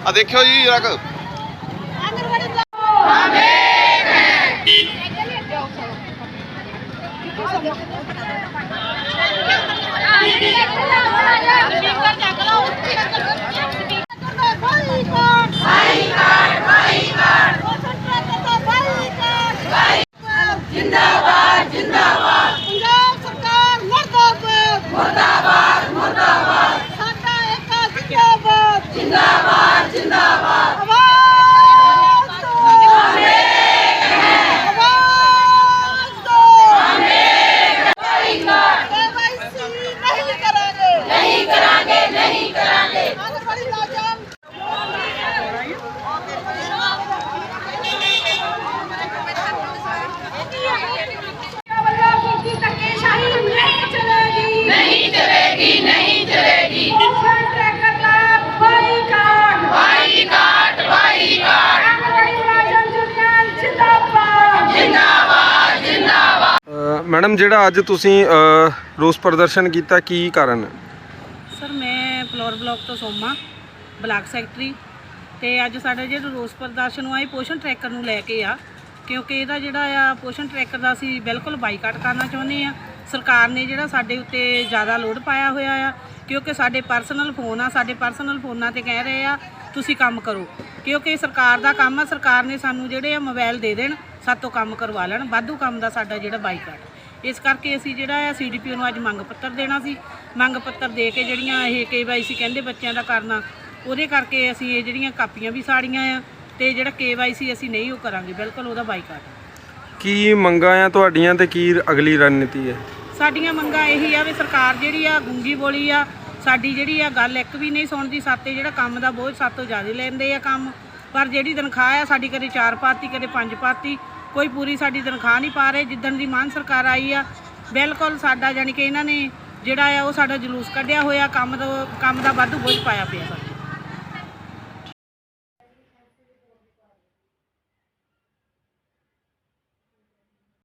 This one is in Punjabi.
ਆ ਦੇਖਿਓ ਜੀ ਰੱਖ ਜਿੰਦਾਬਾਦ ਜਿੰਦਾਬਾਦ ਪੰਜਾਬ ਸਰਕਾਰ ਮਰਦਾਬਾਦ ਮਰਦਾਬਾਦ ਮਰਦਾਬਾਦ ਸਾਡਾ ਏਕਾ ਜਿੰਦਾਬਾਦ ਜਿੰਦਾਬਾਦ ਜਿੰਦਾਬਾਦ ਆਵਾਜ਼ ਦੋ ਆਵਾਜ਼ ਦੋ KYC ਨਹੀਂ ਕਰਾਂਗੇ ਨਹੀਂ ਕਰਾਂਗੇ ਨਹੀਂ ਕਰਾਂਗੇ ਅੱਜ ਬੜੀ ਲਾਜਾਮ ਵੱਲੋਂ ਕੀਤੀ ਧੱਕੇਸ਼ਾਹੀ ਨਹੀਂ ਚਲੇਗੀ ਨਹੀਂ ਚਲੇਗੀ ਨਹੀਂ ਚਲੇਗੀ ਟਰੈਕਟਰ ਦਾ ਬਾਈਕਾਟ ਬਾਈਕਾਟ ਬਾਈਕਾਟ ਆਂਗਨਵਾੜੀ ਮੁਲਾਜ਼ਮ ਯੂਨੀਅਨ ਜਿੰਦਾਬਾਦ ਜਿੰਦਾਬਾਦ ਅ, ਮੈਡਮ, ਜਿਹੜਾ ਅੱਜ ਤੁਸੀਂ ਰੋਸ ਪ੍ਰਦਰਸ਼ਨ ਕੀਤਾ, ਕੀ ਕਾਰਨ? ਸਰ, ਮੈਂ ਫਲੋਰ ਬਲਾਕ ਤੋਂ ਸੋਮਾ, ਬਲਾਕ ਸੈਕਟਰੀ। ਤੇ ਅੱਜ ਸਾਡਾ ਜਿਹੜਾ ਰੋਸ ਪ੍ਰਦਰਸ਼ਨ ਹੋਇਆ ਇਹ ਪੋਸ਼ਣ ਟਰੈਕਰ ਨੂੰ ਲੈ ਕੇ ਆ, ਕਿਉਂਕਿ ਇਹਦਾ ਜਿਹੜਾ ਆ ਪੋਸ਼ਣ ਟਰੈਕਰ ਦਾ ਅਸੀਂ ਬਿਲਕੁਲ ਬਾਈਕਾਟ ਕਰਨਾ ਚਾਹੁੰਦੇ ਆ। ਸਰਕਾਰ ਨੇ ਜਿਹੜਾ ਸਾਡੇ ਉੱਤੇ ਜ਼ਿਆਦਾ ਲੋਡ ਪਾਇਆ ਹੋਇਆ ਆ, ਕਿਉਂਕਿ ਸਾਡੇ ਪਰਸਨਲ ਫੋਨ ਆ, ਸਾਡੇ ਪਰਸਨਲ ਫੋਨਾਂ ਤੇ ਕਹਿ ਰਹੇ ਆ, ਤੁਸੀਂ ਕੰਮ ਕਰੋ। ਕਿਉਂਕਿ ਸਰਕਾਰ ਦਾ ਕੰਮ ਆ, ਸਰਕਾਰ ਨੇ ਸਾਨੂੰ ਜਿਹੜੇ ਆ, ਮੋਬਾਈਲ ਦੇ ਦੇਣ ਸਾਤੋਂ ਕੰਮ ਕਰਵਾ ਲੈਣ, ਵਾਧੂ ਕੰਮ ਦਾ ਸਾਡਾ ਜਿਹੜਾ ਬਾਈਕਾਟ। ਇਸ ਕਰਕੇ ਅਸੀਂ ਜਿਹੜਾ ਆ ਸੀਡੀਪੀਓ ਨੂੰ ਅੱਜ ਮੰਗ ਪੱਤਰ ਦੇਣਾ ਸੀ। ਮੰਗ ਪੱਤਰ ਦੇ ਕੇ ਜਿਹੜੀਆਂ ਇਹ ਕੇਵਾਈਸੀ ਕਹਿੰਦੇ ਬੱਚਿਆਂ ਦਾ ਕਰਨਾ ਉਹਦੇ ਕਰਕੇ ਅਸੀਂ ਇਹ ਜਿਹੜੀਆਂ ਕਾਪੀਆਂ ਵੀ ਸਾੜੀਆਂ ਆ ਤੇ ਜਿਹੜਾ ਕੇਵਾਈਸੀ ਅਸੀਂ ਨਹੀਂ ਉਹ ਕਰਾਂਗੇ ਬਿਲਕੁਲ ਉਹਦਾ ਬਾਈਕਾਟ ਕੀ ਮੰਗਾਂ ਆ ਤੁਹਾਡੀਆਂ ਤੇ ਕੀ ਅਗਲੀ ਰਣਨੀਤੀ ਹੈ? ਸਾਡੀਆਂ ਮੰਗਾਂ ਇਹੀ ਆ ਵੀ ਸਰਕਾਰ ਜਿਹੜੀ ਆ ਗੁੰਗੀ ਬੋਲੀ ਆ ਸਾਡੀ ਜਿਹੜੀ ਆ ਗੱਲ ਇੱਕ ਵੀ ਨਹੀਂ ਸੁਣਦੀ ਸਾਤੇ ਜਿਹੜਾ ਕੰਮ ਦਾ ਬੋਝ ਸਾਤੋਂ ਜ਼ਿਆਦਾ ਲੈਂਦੇ ਆ ਕੰਮ। ਪਰ ਜਿਹੜੀ ਤਨਖਾਹ ਆ ਸਾਡੀ ਕਦੇ ਚਾਰ ਪਾਤੀ ਕਦੇ ਪੰਜ ਪਾਤੀ ਕੋਈ ਪੂਰੀ ਸਾਡੀ ਤਨਖਾਹ ਨਹੀਂ ਪਾ ਰਹੇ, ਜਿੱਦਣ ਦੀ ਮਾਨ ਸਰਕਾਰ ਆਈ ਆ, ਬਿਲਕੁਲ ਸਾਡਾ ਜਾਨੀ ਕਿ ਇਹਨਾਂ ਨੇ ਜਿਹੜਾ ਆ ਉਹ ਸਾਡਾ ਜਲੂਸ ਕੱਢਿਆ ਹੋਇਆ, ਕੰਮ ਦਾ ਕੰਮ ਦਾ ਵਾਧੂ ਬੋਝ ਪਾਇਆ ਪਿਆ ਸਾਡਾ